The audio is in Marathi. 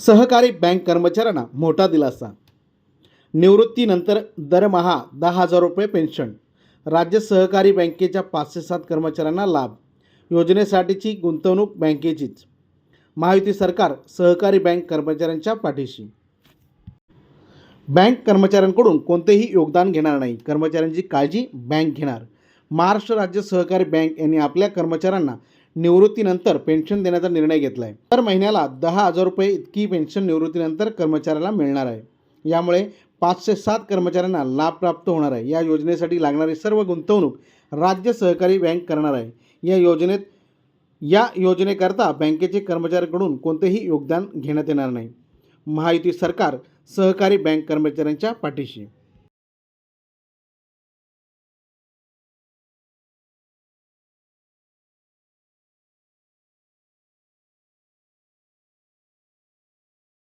सहकारी बँक कर्मचाऱ्यांना मोठा दिलासा. निवृत्तीनंतर दरमहा दहा हजार रुपये पेन्शन. राज्य सहकारी बँकेच्या पाचशे सात कर्मचाऱ्यांना लाभ. योजनेसाठीची गुंतवणूक बँकेचीच. महायुती सरकार सहकारी बँक कर्मचाऱ्यांच्या पाठीशी. बँक कर्मचाऱ्यांकडून कोणतेही योगदान घेणार नाही. कर्मचाऱ्यांची काळजी बँक घेणार. महाराष्ट्र राज्य सहकारी बँक यांनी आपल्या कर्मचाऱ्यांना निवृत्तीनंतर पेन्शन देण्याचा निर्णय घेतला आहे दर महिन्याला दहा हजार रुपये इतकी पेन्शन निवृत्तीनंतर कर्मचाऱ्याला मिळणार आहे. यामुळे पाचशे सात कर्मचाऱ्यांना लाभ प्राप्त होणार आहे. या योजनेसाठी लागणारी सर्व गुंतवणूक राज्य सहकारी बँक करणार आहे. या योजनेत या योजनेकरता बँकेचे कर्मचाऱ्यांकडून कोणतेही योगदान घेण्यात येणार नाही. महायुती सरकार सहकारी बँक कर्मचाऱ्यांच्या पाठीशी